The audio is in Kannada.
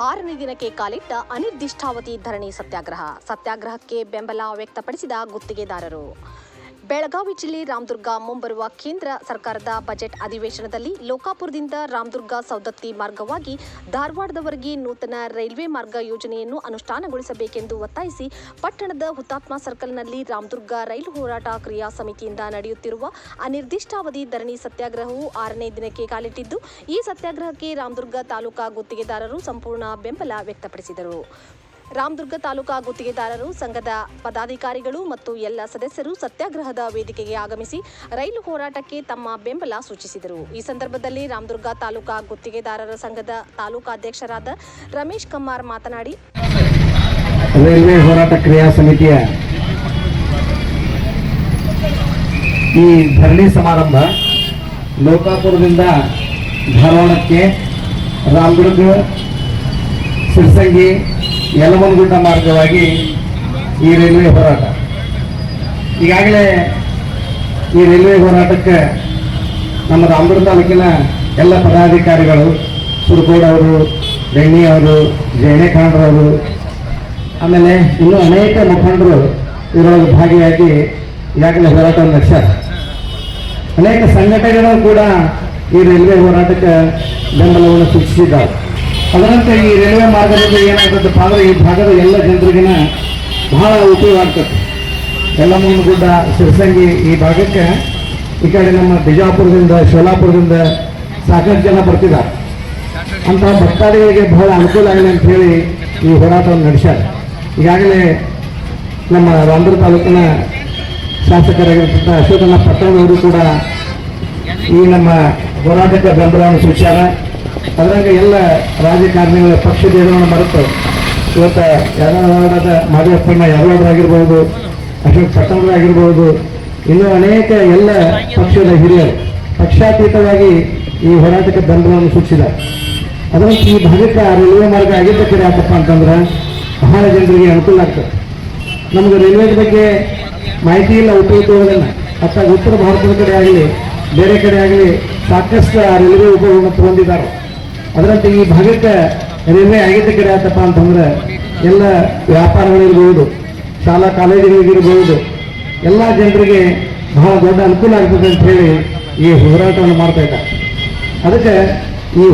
ಆರನೇ ದಿನಕ್ಕೆ ಕಾಲಿಟ್ಟ ಅನಿರ್ದಿಷ್ಟಾವಧಿ ಧರಣಿ ಸತ್ಯಾಗ್ರಹ. ಸತ್ಯಾಗ್ರಹಕ್ಕೆ ಬೆಂಬಲ ವ್ಯಕ್ತಪಡಿಸಿದ ಗುತ್ತಿಗೆದಾರರು. ಬೆಳಗಾವಿ ಜಿಲ್ಲೆ ರಾಮದುರ್ಗ ಮುಂಬರುವ ಕೇಂದ್ರ ಸರ್ಕಾರದ ಬಜೆಟ್ ಅಧಿವೇಶನದಲ್ಲಿ ಲೋಕಾಪುರದಿಂದ ರಾಮದುರ್ಗ ಸೌದತ್ತಿ ಮಾರ್ಗವಾಗಿ ಧಾರವಾಡದವರೆಗೆ ನೂತನ ರೈಲ್ವೆ ಮಾರ್ಗ ಯೋಜನೆಯನ್ನು ಅನುಷ್ಠಾನಗೊಳಿಸಬೇಕೆಂದು ಒತ್ತಾಯಿಸಿ ಪಟ್ಟಣದ ಹುತಾತ್ಮ ಸರ್ಕಲ್ನಲ್ಲಿ ರಾಮದುರ್ಗ ರೈಲು ಹೋರಾಟ ಕ್ರಿಯಾ ಸಮಿತಿಯಿಂದ ನಡೆಯುತ್ತಿರುವ ಅನಿರ್ದಿಷ್ಟಾವಧಿ ಧರಣಿ ಸತ್ಯಾಗ್ರಹವು ಆರನೇ ದಿನಕ್ಕೆ ಕಾಲಿಟ್ಟಿದ್ದು, ಈ ಸತ್ಯಾಗ್ರಹಕ್ಕೆ ರಾಮದುರ್ಗ ತಾಲೂಕಾ ಗುತ್ತಿಗೆದಾರರು ಸಂಪೂರ್ಣ ಬೆಂಬಲ ವ್ಯಕ್ತಪಡಿಸಿದರು. ರಾಮದುರ್ಗ ತಾಲೂಕಾ ಗುತ್ತಿಗೆದಾರರು, ಸಂಘದ ಪದಾಧಿಕಾರಿಗಳು ಮತ್ತು ಎಲ್ಲ ಸದಸ್ಯರು ಸತ್ಯಾಗ್ರಹದ ವೇದಿಕೆಗೆ ಆಗಮಿಸಿ ರೈಲು ಹೋರಾಟಕ್ಕೆ ತಮ್ಮ ಬೆಂಬಲ ಸೂಚಿಸಿದರು. ಈ ಸಂದರ್ಭದಲ್ಲಿ ರಾಮದುರ್ಗ ತಾಲೂಕಾ ಗುತ್ತಿಗೆದಾರರ ಸಂಘದ ತಾಲೂಕಾಧ್ಯಕ್ಷರಾದ ರಮೇಶ್ ಕಮ್ಮಾರ್ ಮಾತನಾಡಿ, ರೈಲ್ವೆ ಹೋರಾಟ ಕ್ರಿಯಾ ಸಮಿತಿಯ ಈ ಧರಣಿ ಸಮಾರಂಭ ಲೋಕಾಪುರದಿಂದ ಧಾರವಾಡಕ್ಕೆ, ರಾಮದುರ್ಗ, ಸಿರ್ಸಂಗಿ ಯಲಮನಗುಡ್ಡ ಮಾರ್ಗವಾಗಿ ಈ ರೈಲ್ವೆ ಹೋರಾಟ. ಈಗಾಗಲೇ ಈ ರೈಲ್ವೆ ಹೋರಾಟಕ್ಕೆ ನಮ್ಮ ರಾಮದುರ್ಗ ತಾಲೂಕಿನ ಎಲ್ಲ ಪದಾಧಿಕಾರಿಗಳು, ಸುರಗೋಡ ಅವರು ಬೆಣ್ಣಿ ಅವರು ಜಯಣೆ ಖಾಂಡ್ರವರು ಆಮೇಲೆ ಇನ್ನೂ ಅನೇಕ ಮುಖಂಡರು ಇದರೊಳಗೆ ಭಾಗಿಯಾಗಿ ಈಗಾಗಲೇ ಹೋರಾಟ ನಡೆಸ್ಯಾರ. ಅನೇಕ ಸಂಘಟನೆಗಳು ಕೂಡ ಈ ರೈಲ್ವೆ ಹೋರಾಟಕ್ಕೆ ಬೆಂಬಲವನ್ನು ಸೂಚಿಸಿದ್ದಾರೆ ಅದರಂತೆ ಈ ರೈಲ್ವೆ ಮಾರ್ಗದಿಂದ ಏನಾಗ್ತದಪ್ಪ ಅಂದರೆ ಈ ಭಾಗದ ಎಲ್ಲ ಜನರಿಗಿನ ಬಹಳ ಉಪಯೋಗ ಆಗ್ತದೆ. ಎಲ್ಲ ಗುಡ್ಡ ಸಿರಸಂಗಿ ಈ ಭಾಗಕ್ಕೆ ಈ ಕಡೆ ನಮ್ಮ ಬಿಜಾಪುರದಿಂದ, ಶೋಲಾಪುರದಿಂದ ಸಾಕಷ್ಟು ಜನ ಬರ್ತಿದ್ದಾರೆ. ಅಂತಹ ಭಕ್ತಾದಿಗಳಿಗೆ ಬಹಳ ಅನುಕೂಲ ಆಗಲಿ ಅಂತ ಹೇಳಿ ಈ ಹೋರಾಟವನ್ನು ನಡೆಸ್ಯಾರ. ಈಗಾಗಲೇ ನಮ್ಮ ರಾಮದುರ್ಗ ತಾಲೂಕಿನ ಶಾಸಕರಾಗಿರ್ತಕ್ಕಂಥ ಅಶೋಕನ ಪಟ್ಟಣದವರು ಕೂಡ ಈ ನಮ್ಮ ಹೋರಾಟಕ್ಕೆ ಬೆಂಬಲವನ್ನು ಸೂಚ್ಯಾರ ಅದರಾಗ ಎಲ್ಲ ರಾಜಕಾರಣಿಗಳ ಪಕ್ಷಭೇದವನ್ನು ಬರುತ್ತೆ ಇವತ್ತು ಯಾದವಾಡದ ಮಾದೇವಪ್ಪನ ಯಾರಾದ್ರಾಗಿರ್ಬೋದು ಅಶೋಕ್ ಪಟ್ಟಣರಾಗಿರ್ಬೋದು ಇನ್ನೂ ಅನೇಕ ಎಲ್ಲ ಪಕ್ಷದ ಹಿರಿಯರು ಪಕ್ಷಾತೀತವಾಗಿ ಈ ಹೋರಾಟಕ್ಕೆ ಬೆಂಬಲವನ್ನು ಸೂಚಿಸಿದ ಅದರಂತೆ ಈ ಭಾಗಕ್ಕೆ ಆ ರೈಲ್ವೆ ಮಾರ್ಗ ಆಗಿದ್ದಕ್ಕೆ ಯಾಕಪ್ಪ ಅಂತಂದ್ರೆ ಬಹಳ ಜನರಿಗೆ ಅನುಕೂಲ ಆಗ್ತದೆ. ನಮಗೆ ರೈಲ್ವೆ ಬಗ್ಗೆ ಮಾಹಿತಿ ಇಲ್ಲ ಉಪಯೋಗಗಳನ್ನ ಅಥವಾ ಉತ್ತರ ಭಾರತದ ಕಡೆ ಆಗಲಿ, ಬೇರೆ ಕಡೆ ಆಗಲಿ ಸಾಕಷ್ಟು ಆ ರೈಲ್ವೆ ಉಪಯೋಗವನ್ನು ತಗೊಂಡಿದ್ದಾರೆ ಅದರಂತೆ ಈ ಭಾಗಕ್ಕೆ ರೈಲ್ವೆ ಆಗಿದ್ದ ಕಡೆ ಆತಪ್ಪ ಅಂತಂದ್ರೆ ಎಲ್ಲ ವ್ಯಾಪಾರಗಳಿರ್ಬೋದು, ಶಾಲಾ ಕಾಲೇಜುಗಳಿಗಿರ್ಬೋದು, ಎಲ್ಲ ಜನರಿಗೆ ಬಹಳ ದೊಡ್ಡ ಅನುಕೂಲ ಆಗ್ತದೆ ಅಂತ ಹೇಳಿ ಈ ಹೋರಾಟವನ್ನು ಮಾಡ್ತಾ ಇದ್ದಾರೆ. ಅದಕ್ಕೆ ಈ